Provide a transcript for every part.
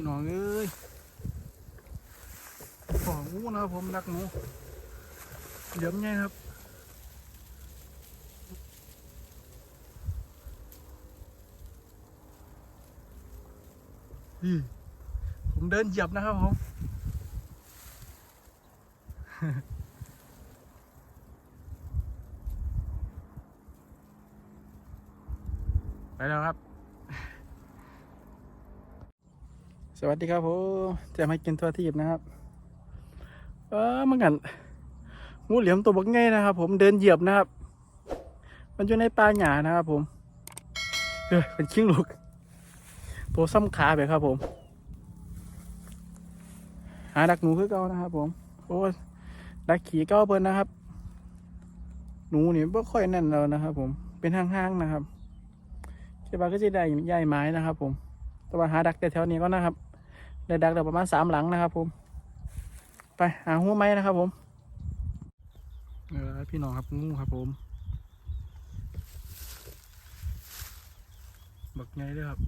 พี่น้องเอ้ยของงูนะครับผมรักหมูเหลี่ยมไงครับนี่ผมเดินเหยียบนะครับผมไปแล้วครับ สวัสดีครับผมจะมากินตัวทีบนะครับ เออมันกันงูเหลี่ยมตัวบักไงนะครับ ผมเดินเหยียบนะครับ มันอยู่ในป่าหญ้านะครับ ผมเออเป็นชิงลูกตัวซ้ำขาไปครับ ผม หาดักหนูคือเก่านะครับ ผมโอ้ดักขี่เก้าเปิ้นนะครับ หนูนี่ไม่ค่อยแน่นแล้วนะครับ ผมเป็นห้างๆนะครับคิดว่าก็จะได้ใหญ่ไม้นะครับ ผมแต่ว่าหาดักแต่แถวนี้ก็นะครับ ได้ดักแต่ประมาณสามหลังนะครับ ผม ไปหาหัวไม้นะครับ ผมเออพี่น้องครับงูครับ ผมบักไงด้วยครับ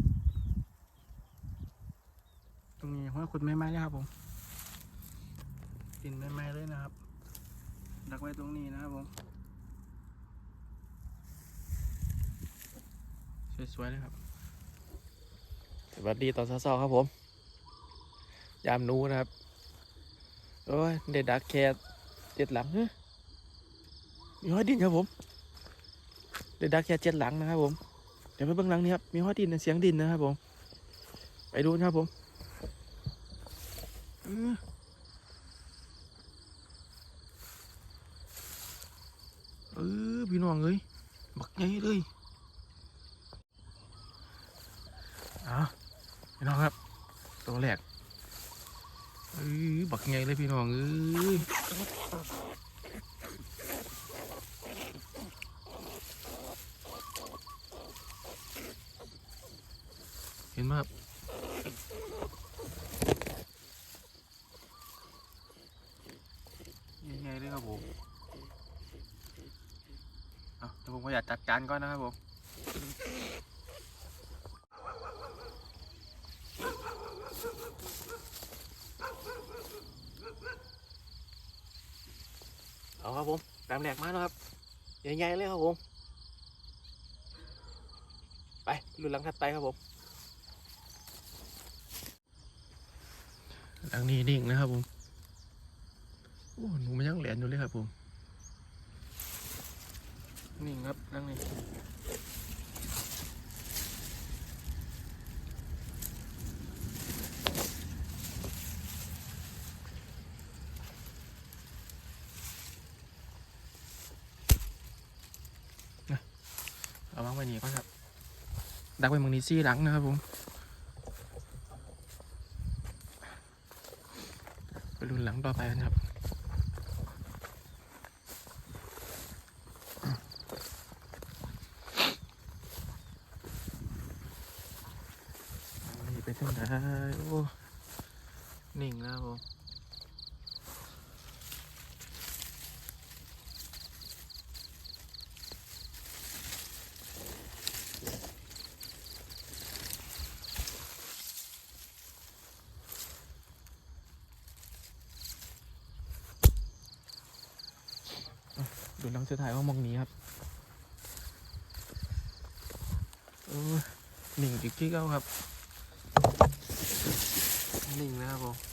ตรงนี้หัวขุดไม้ไม้เลยครับ ผมกินไม้ไม้เลยนะครับ ดักไว้ตรงนี้นะครับผมสวยๆเลยครับ สวัสดีตอนเช้าๆครับผม ยามนูนะครับ โอ้ยเด็ดดักแคทเจ็ดหลังเฮ้ยมีห้อยดินครับผม เด็ดดักแคทเจ็ดหลังนะครับผม เดี๋ยวไปเบื้องหลังนี้ครับมีห้อยดินนะเสียงดินนะครับผม ไปดูนะครับผมออเออพี่น้องเอ้ยบักใหญ่เลยอะพี่น้องครับ ตัวแรก เอ้ยบักไงเลยพี่น้องเอ้ยเห็นไหมครับใหญ่ๆเลยครับผม เอาเดี๋ยวผมก็อยากจัดการก่อนนะครับผม เอาครับผมตามแหลกมาแล้วครับใหญ่ๆเลยครับผม ไปลุนหลังถัดไปครับผมหลังนี้ดิ่งนะครับผมโอ้หนูมันยังเหรียญอยู่เลยครับผมนิ่งครับหลังนี้นะเอา ว้นี่ก่อนครับ ดักไว้มึงนี้ซี่หลังนะครับผมไปรุ่นหลังต่อไปนะครับ นี่ไปทางไหนโอ้ นิ่งแล้วผม ดูนังสุดท้ายว่ามองนี้ครับเออหนิ่งจิกกี้เก้าครับหนิ่งนะครับผม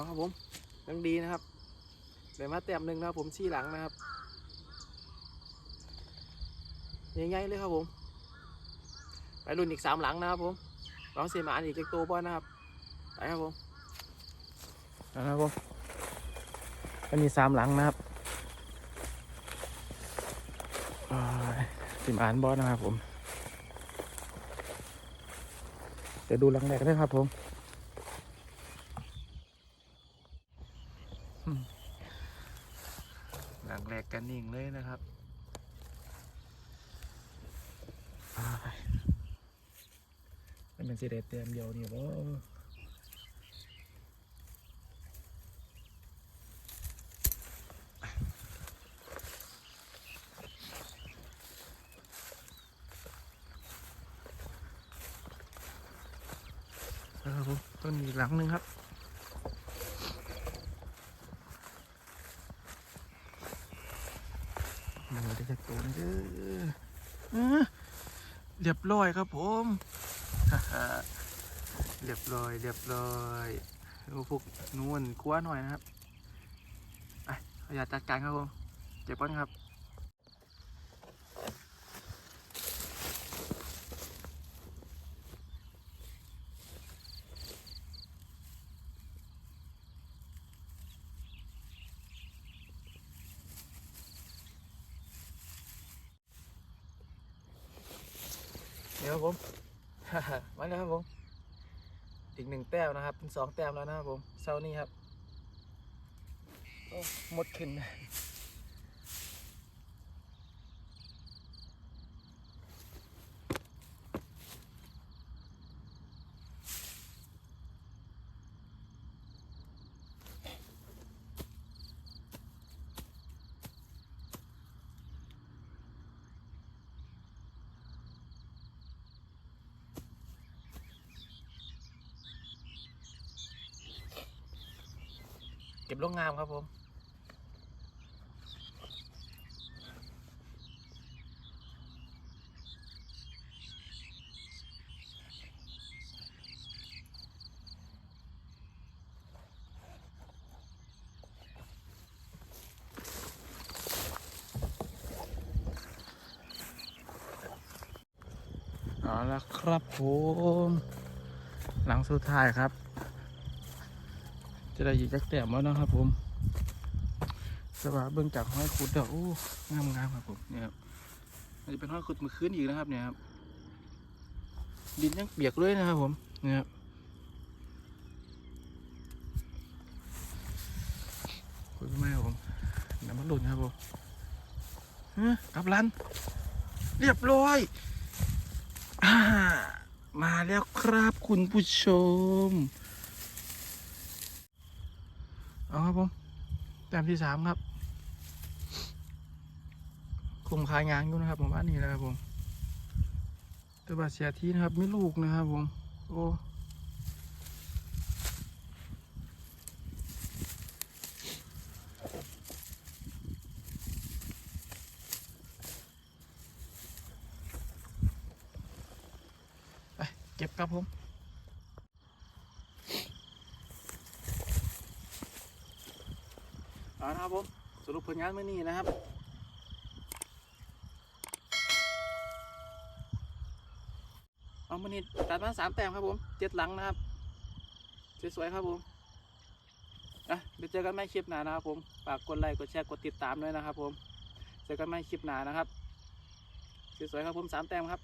อาครับผมยังดีนะครับเดี๋ยวมาแต้มหนึ่งนะครับผมชี้หลังนะครับใหญ่ๆเลยครับผม ไปรุ่นอีกสามหลังนะครับผมลองเสียหมาอีกเจ็กตัวบอลนะครับไปครับผมนะครับผมก็มีสามหลังนะครับสิมอ่านบอลนะครับผม เดี๋ยวดูหลังแรกด้ครับผม หลังแรกกันนิ่งเลยนะครับ นี่เป็นสีแดงเต็มเดียวนี่บ่ครับผมต้นอีกหลังหนึ่งครับมันได้จากตัวนี้เด้อเรียบร้อยครับผม เรียบร้อยเรียบร้อยดูพวกนู่นกลัวหน่อยนะครับไปออยากจัดการครับผมเจ็บป้อนครับเดี๋ยวผม มาแล้วครับผม อีกหนึ่งแต้มนะครับ เป็นสองแต้มแล้วนะครับผมเซานี่ครับหมดขึ้น ลงงามครับผมเอาละครับผม หลังสุดท้ายครับ จะได้ยีจักแต้มแล้วนะครับผมสว่าเบื้องจากห้อยขุดเดี๋ยวโอ้งามงามครับผมเนี่ยครับมันจะเป็นห้อยขุดมือคืนอีกนะครับเนี่ยครับดินยังเปียกเลยนะครับผมเนี่ยครับขุดไม่ครับผมน้ำมันหล่นครับผมฮะกลับลัน เรียบร้อยอามาแล้วครับคุณผู้ชม เอาครับผมแต้มที่สามครับคุมคายงางอยู่นะครับผมว่านี่นะครับผมแต่บาเสียทีนะครับไม่ลูกนะครับผมโอ้ไปเก็บครับผม เอานะครับผมสรุปผลงานเมื่อนี้นะครับเอามื่อนี้ตัดมาสามแต้มครับผมเจ็ดหลังนะครับสวยๆครับผมอะเดี๋ยวเจอกันใหม่คลิปหน้านะครับผมฝากกดไลค์กดแชร์กดติดตามด้วยนะครับผมเจอกันใหม่คลิปหน้านะครับสวยๆครับผมสามแต้มครับ